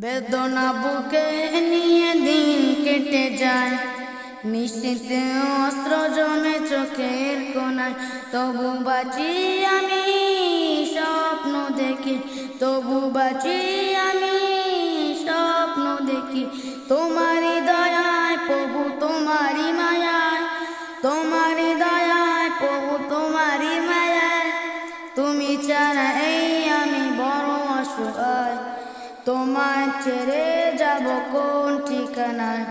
বেদনা বুকে নিয়ে দিন কেটে যায়। নিশ্চিতে অস্ত্র জমে চোখের কোনায়। তবু বাঁচি আমি, স্বপ্ন দেখি। তবু বাঁচি আমি, স্বপ্ন দেখি। তোমারই দয়ায় প্রভু, তোমারই মায়ায়। তোমারই দয়ায় প্রভু, তোমারই মায়ায়। তুমি ছাড়া তোমায় ছেড়ে যাব কোন ঠিকানায়?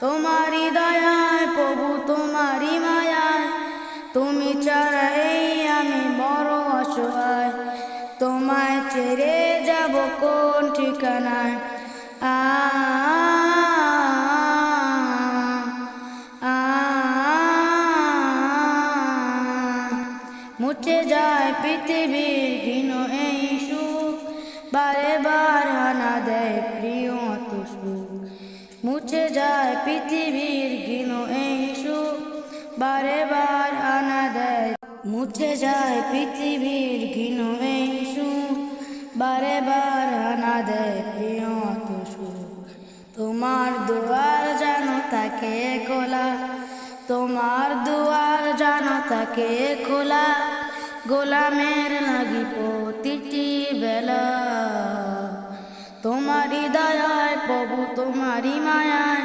তোমারই দয়ায় প্রভু তোমারি মায়ায়। তুমি ছাড়া এই আমি বড় অসহায়। তোমায় ছেড়ে যাব কোন ঠিকানায়? আ মুছে যায় পৃথিবীর ঘিন এই সুখ। বারে বার আনা দেয় প্রিয় অত সুখ মুছে যায় পৃথিবীর ঘিন এই সুখ। বারে বার আনা দেয়, মুছে যায় পৃথিবীর ঘিন এই সুখ। বারে বার আনা দেয় প্রিয় অত সুখ তোমার দুয়ার জানো তাকে খোলা তোমার দুয়ার তাকে খোলা, গোলামের লাগি প্রতিটি বেলা। তোমারই দয়ায় প্রভু, তোমারই মায়ায়,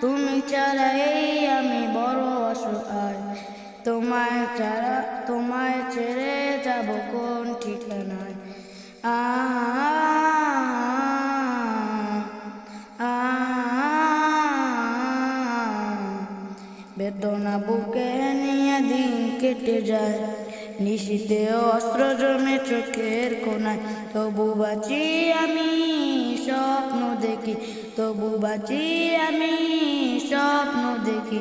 তুমি ছাড়া এই আমি বড় অসহায়। তোমায় ছাড়া বেদনা বুকে নিয়ে দিন কেটে যায়। নিশীতে অস্ত্র জমে চোখের কোনায়। তবু বাঁচি আমি, স্বপ্ন দেখি। তবু বাঁচি আমি, স্বপ্ন দেখি।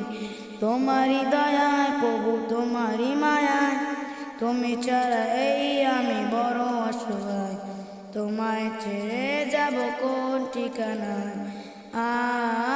তোমারই দয়ায় প্রভু, তোমারই মায়ায়। তুমি ছাড়া এই আমি বড় অসহায়। তোমায় ছেড়ে যাব কোন ঠিকানায়? আ